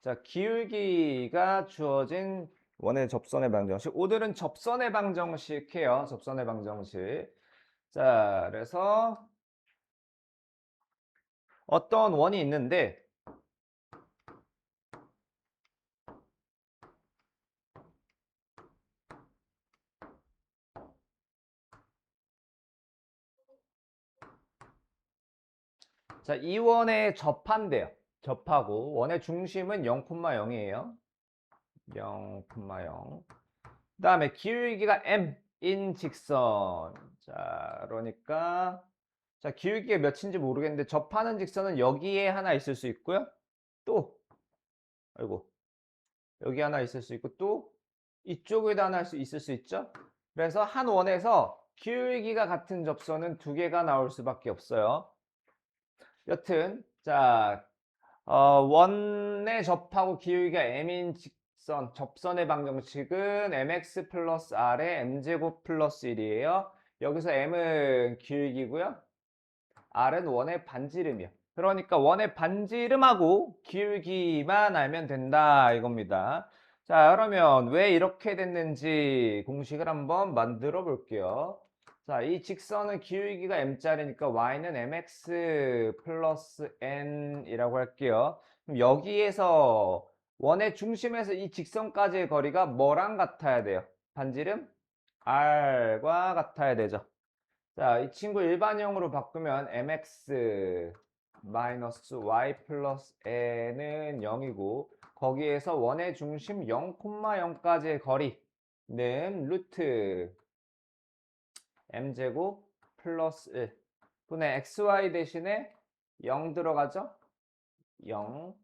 자, 기울기가 주어진 원의 접선의 방정식. 오늘은 접선의 방정식 해요. 접선의 방정식. 자, 그래서 어떤 원이 있는데 자, 이 원에 접한대요. 접하고 원의 중심은 0,0이에요. 0,0. 그 다음에 기울기가 m인 직선. 자, 그러니까 자, 기울기가 몇인지 모르겠는데 접하는 직선은 여기에 하나 있을 수 있고요. 또 아이고. 여기 하나 있을 수 있고 또 이쪽에도 하나 있을 수 있죠. 그래서 한 원에서 기울기가 같은 접선은 두 개가 나올 수밖에 없어요. 여튼 자 어, 원에 접하고 기울기가 m인 직선 접선의 방정식은 mx 플러스 r의 m제곱 플러스 1이에요. 여기서 m은 기울기고요. r은 원의 반지름이요. 그러니까 원의 반지름하고 기울기만 알면 된다 이겁니다. 자 그러면 왜 이렇게 됐는지 공식을 한번 만들어 볼게요. 자, 이 직선은 기울기가 m짜리니까 y는 mx 플러스 n이라고 할게요. 그럼 여기에서 원의 중심에서 이 직선까지의 거리가 뭐랑 같아야 돼요? 반지름 r과 같아야 되죠. 자, 이 친구 일반형으로 바꾸면 mx 마이너스 y 플러스 n은 0이고 거기에서 원의 중심 0,0까지의 거리는 루트 m제곱 플러스 1 분의 xy 대신에 0 들어가죠? 0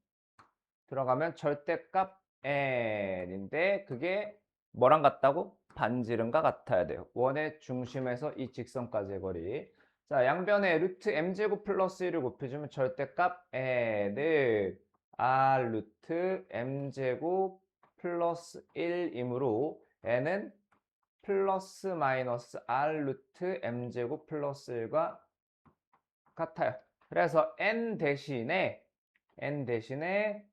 들어가면 절대값 n인데 그게 뭐랑 같다고? 반지름과 같아야 돼요. 원의 중심에서 이 직선까지의 거리. 자, 양변에 루트 m제곱 플러스 1을 곱해주면 절대값 n을 r 루트 m제곱 플러스 1이므로 n은 플러스 마이너스 r 루트 m제곱 플러스 1과 같아요. 그래서 n 대신에 n 대신에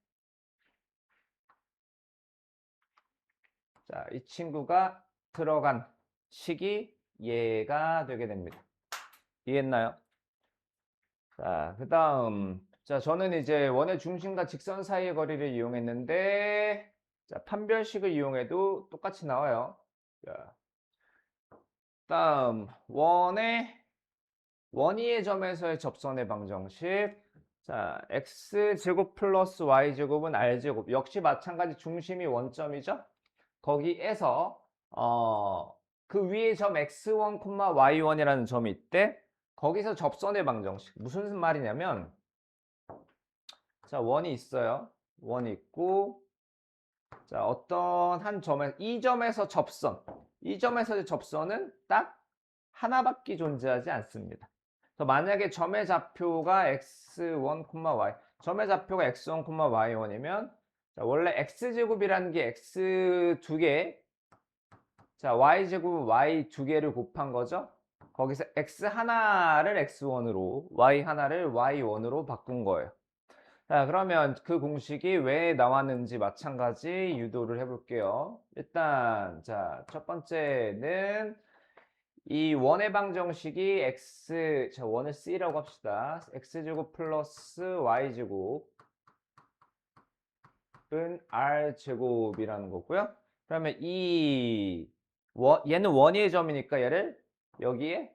자, 이 친구가 들어간 식이 얘가 되게 됩니다. 이해했나요? 자, 그 다음 자, 저는 이제 원의 중심과 직선 사이의 거리를 이용했는데 자, 판별식을 이용해도 똑같이 나와요. 자, 다음 원의 원위의 점에서의 접선의 방정식. 자 x제곱 플러스 y제곱은 r제곱. 역시 마찬가지 중심이 원점이죠? 거기에서 어, 그 위에 점 x1, y1이라는 점이 있대. 거기서 접선의 방정식. 무슨 말이냐면 자 원이 있어요. 원이 있고 자 어떤 한 점에 이 점에서 접선 이 점에서의 접선은 딱 하나밖에 존재하지 않습니다. 만약에 점의 좌표가 x1, y 점의 좌표가 x1, y1이면 원래 x제곱이라는 게 x 두 개, 자 y제곱 y 두 개를 곱한 거죠. 거기서 x 하나를 x1으로 y 하나를 y1으로 바꾼 거예요. 자, 그러면 그 공식이 왜 나왔는지 마찬가지 유도를 해볼게요. 일단, 자, 첫 번째는 이 원의 방정식이 x, 자, 원을 c라고 합시다. x제곱 플러스 y제곱은 r제곱이라는 거고요. 그러면 이, 원, 얘는 원위의 점이니까 얘를 여기에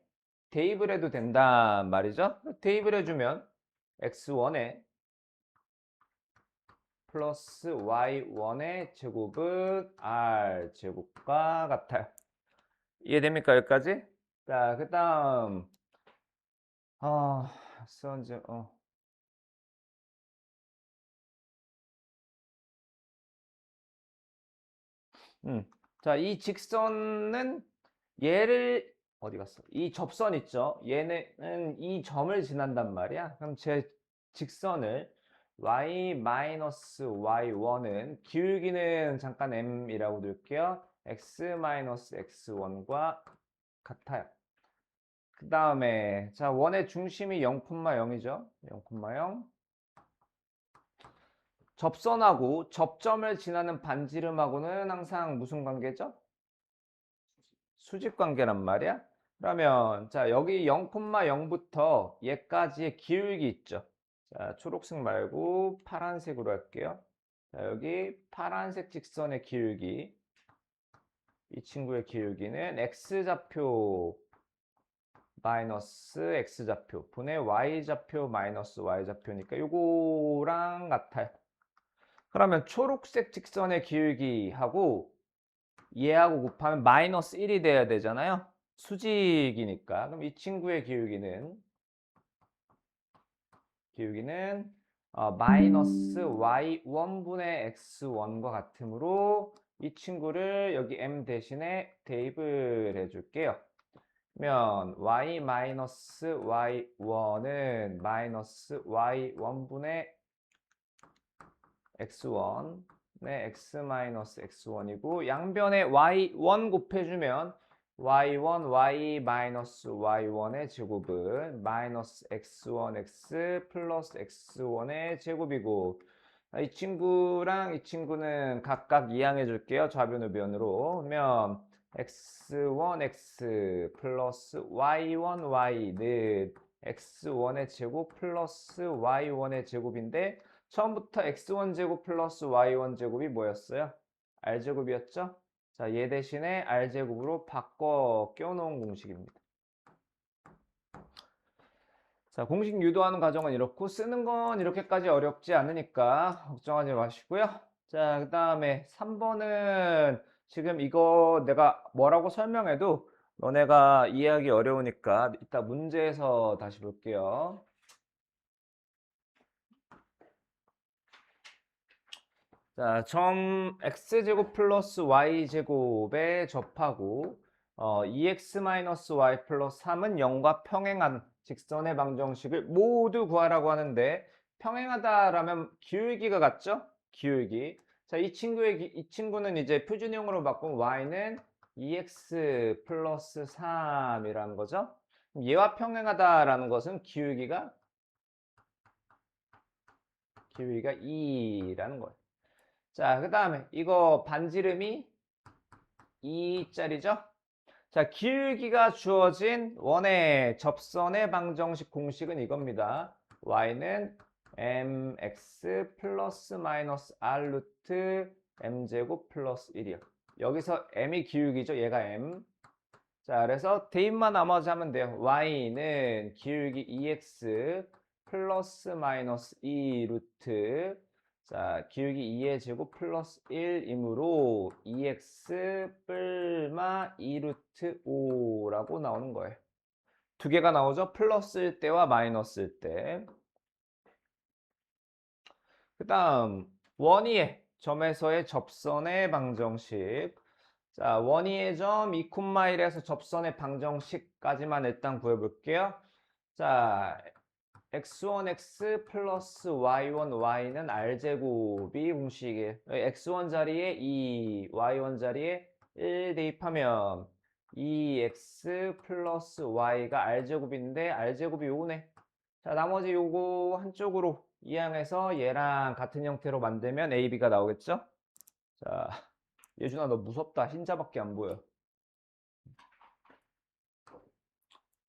대입을 해도 된단 말이죠. 대입을 해주면 x1에 플러스 y1의 제곱은 r 제곱과 같아요. 이해됩니까 여기까지? 자, 그 다음 아, 선즈 어. 음. 자, 이 직선은 얘를 어디 갔어? 이 접선 있죠? 얘는 이 점을 지난단 말이야. 그럼 제 직선을 y-y1은 기울기는 잠깐 m이라고 둘게요. x-x1과 같아요. 그 다음에 자 원의 중심이 0,0이죠. 0,0 접선하고 접점을 지나는 반지름하고는 항상 무슨 관계죠? 수직 관계란 말이야. 그러면 자 여기 0,0부터 얘까지의 기울기 있죠. 자 초록색 말고 파란색으로 할게요. 자 여기 파란색 직선의 기울기 이 친구의 기울기는 x좌표 마이너스 x좌표 분의 y좌표 마이너스 y좌표니까 요거랑 같아요. 그러면 초록색 직선의 기울기하고 얘하고 곱하면 마이너스 1이 돼야 되잖아요. 수직이니까. 그럼 이 친구의 기울기는 기울기는 어, 마이너스 y1분의 x1과 같으므로 이 친구를 여기 m 대신에 대입을 해줄게요. 그러면 y 마이너스 y1은 마이너스 y1분의 x1 네, x 마이너스 x1이고 양변에 y1 곱해주면 y1 y 마이너스 y1의 제곱은 마이너스 x1x 플러스 x1의 제곱이고 아, 이 친구랑 이 친구는 각각 이항해 줄게요. 좌변 우변으로 그러면 x1x 플러스 y1 y는 x1의 제곱 플러스 y1의 제곱인데 처음부터 x1 제곱 플러스 y1 제곱이 뭐였어요? r 제곱이었죠? 자, 얘 대신에 r 제곱으로 바꿔 껴놓은 공식입니다. 자, 공식 유도하는 과정은 이렇고 쓰는 건 이렇게까지 어렵지 않으니까 걱정하지 마시고요. 자, 그 다음에 3번은 지금 이거 내가 뭐라고 설명해도 너네가 이해하기 어려우니까 이따 문제에서 다시 볼게요. 자, 점 x제곱 플러스 y제곱에 접하고 어, 2x-y 플러스 3은 0과 평행한 직선의 방정식을 모두 구하라고 하는데 평행하다라면 기울기가 같죠? 기울기. 자, 이 친구의 기- 이 친구는 이제 표준형으로 바꾼 y는 2x 플러스 3이라는 거죠. 얘와 평행하다라는 것은 기울기가 기울기가 2라는 거예요. 자, 그 다음에 이거 반지름이 2짜리죠? 자, 기울기가 주어진 원의 접선의 방정식 공식은 이겁니다. y는 mx 플러스 마이너스 r 루트 m제곱 플러스 1이요. 여기서 m이 기울기죠. 얘가 m. 자, 그래서 대입만 나머지 하면 돼요. y는 기울기 2x 플러스 마이너스 2 루트 자, 기울기 2의 제곱 플러스 1이므로 2x 뿔마 2루트 5라고 나오는 거예요. 두 개가 나오죠? 플러스일 때와 마이너스일 때. 그 다음, 원위의 점에서의 접선의 방정식. 자, 원위의 점 2,1에서 접선의 방정식까지만 일단 구해볼게요. 자, x1x 플러스 y1 y는 r제곱이 공식이에요. x1 자리에 2, y1 자리에 1 대입하면 2x 플러스 y가 r제곱인데 r제곱이 요거네. 자, 나머지 요거 한쪽으로 이항해서 얘랑 같은 형태로 만들면 ab가 나오겠죠? 자, 예준아 너 무섭다. 흰자밖에 안 보여.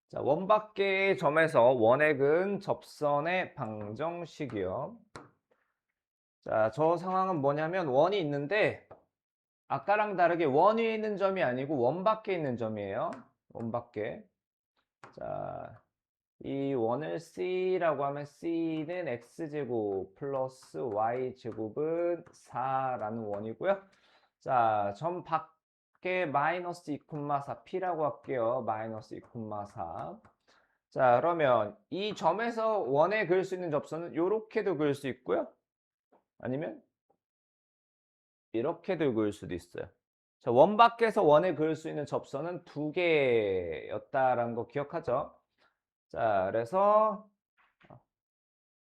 자, 원 밖의 점에서 원액은 접선의 방정식이요. 자, 저 상황은 뭐냐면 원이 있는데 아까랑 다르게 원 위에 있는 점이 아니고 원 밖에 있는 점이에요. 원 밖에. 자, 이 원을 C라고 하면 C는 X제곱 플러스 Y제곱은 4라는 원이고요. 자, 점 밖 에 마이너스 2,4 P라고 할게요. 마이너스 2,4. 자, 그러면 이 점에서 원에 그을 수 있는 접선은 이렇게도 그을 수 있고요. 아니면 이렇게도 그을 수도 있어요. 자, 원 밖에서 원에 그을 수 있는 접선은 두 개였다라는 거 기억하죠? 자, 그래서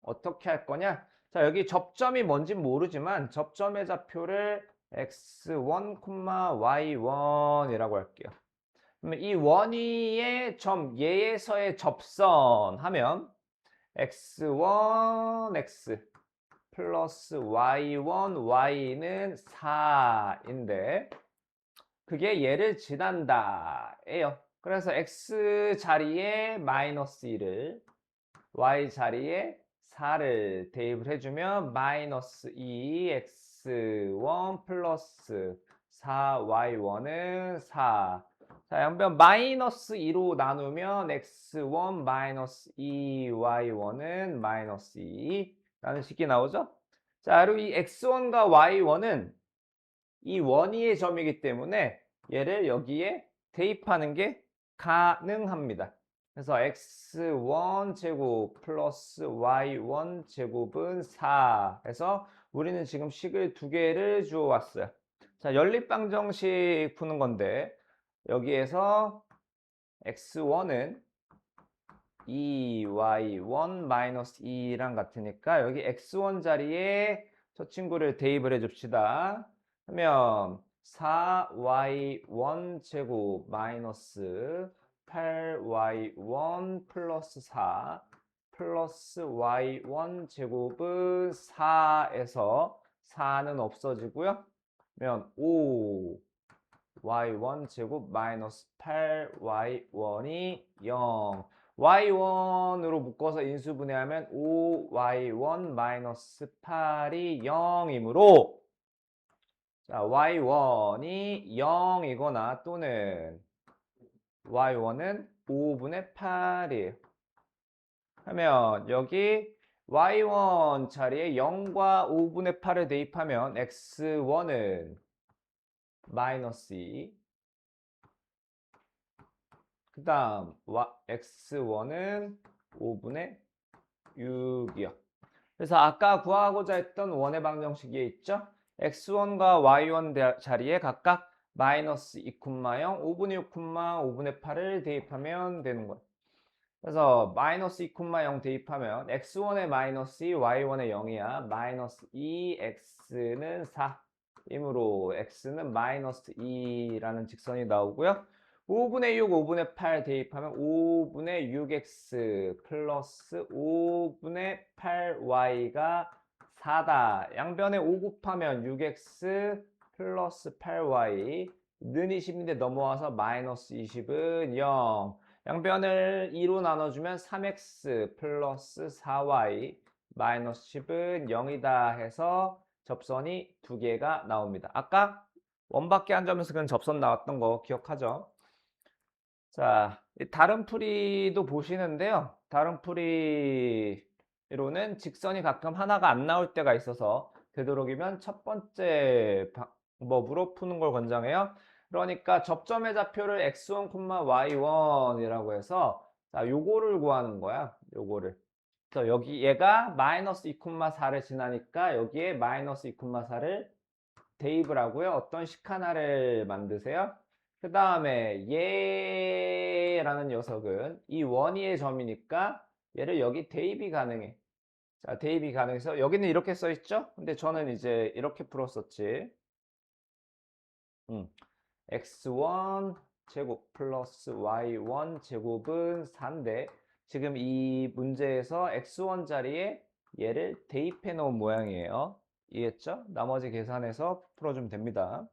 어떻게 할 거냐? 자, 여기 접점이 뭔지 모르지만 접점의 좌표를 x1, y1이라고 할게요. 그러면 이 원위의 점 예에서의 접선 하면 x1, x 플러스 y1, y는 4인데 그게 얘를 지난다 예요. 그래서 x 자리에 마이너스 1을 y 자리에 4를 대입을 해주면 마이너스 2x1 플러스 4y1은 4. 자, 양변 마이너스 2로 나누면 x1 마이너스 2y1은 마이너스 2라는 식이 나오죠? 자, 그리고 이 x1과 y1은 이 원위의 점이기 때문에 얘를 여기에 대입하는 게 가능합니다. 그래서 x1 제곱 플러스 y1 제곱은 4 해서 우리는 지금 식을 두 개를 주어 왔어요. 자, 연립방정식 푸는 건데 여기에서 x1은 2y1 마이너스 2랑 같으니까 여기 x1 자리에 저 친구를 대입을 해 줍시다. 하면 4y1 제곱 마이너스 8y1 플러스 4 플러스 y1 제곱은 4에서 4는 없어지고요. 그러면 5 y1 제곱 마이너스 8y1이 0 y1으로 묶어서 인수분해하면 5y1 마이너스 8이 0이므로 자, y1이 0이거나 또는 y1은 5분의 8이에요. 하면 여기 y1 자리에 0과 5분의 8을 대입하면 x1은 마이너스 2. 그 다음 x1은 5분의 6이요. 그래서 아까 구하고자 했던 원의 방정식에 있죠? x1과 y1 자리에 각각 마이너스 2,0, 5분의 6, 5분의 8을 대입하면 되는 거예요. 그래서 마이너스 2,0 대입하면 x1의 마이너스 2, y1의 0이야. 마이너스 2x는 4. 이므로 x는 마이너스 2라는 직선이 나오고요. 5분의 6, 5분의 8 대입하면 5분의 6x 플러스 5분의 8y가 4다. 양변에 5 곱하면 6x 플러스 8y 는 20인데 넘어와서 마이너스 20은 0. 양변을 2로 나눠주면 3x 플러스 4y 마이너스 10은 0이다 해서 접선이 두 개가 나옵니다. 아까 원밖에 한 점에서 그런 접선 나왔던 거 기억하죠? 자, 다른 풀이도 보시는데요. 다른 풀이로는 직선이 가끔 하나가 안 나올 때가 있어서 되도록이면 첫 번째 방법으로 푸는 걸 권장해요. 그러니까 접점의 좌표를 x1, y1이라고 해서 자, 요거를 구하는 거야. 요거를. 그래서 여기 얘가 마이너스 2,4를 지나니까 여기에 마이너스 2,4를 대입을 하고요. 어떤 식 하나를 만드세요. 그 다음에 얘라는 녀석은 이 원위의 점이니까 얘를 여기 대입이 가능해. 자, 대입이 가능해서 여기는 이렇게 써 있죠? 근데 저는 이제 이렇게 풀었었지. 음. x1 제곱 플러스 y1 제곱은 4인데 지금 이 문제에서 x1 자리에 얘를 대입해 놓은 모양이에요. 이해했죠? 나머지 계산해서 풀어주면 됩니다.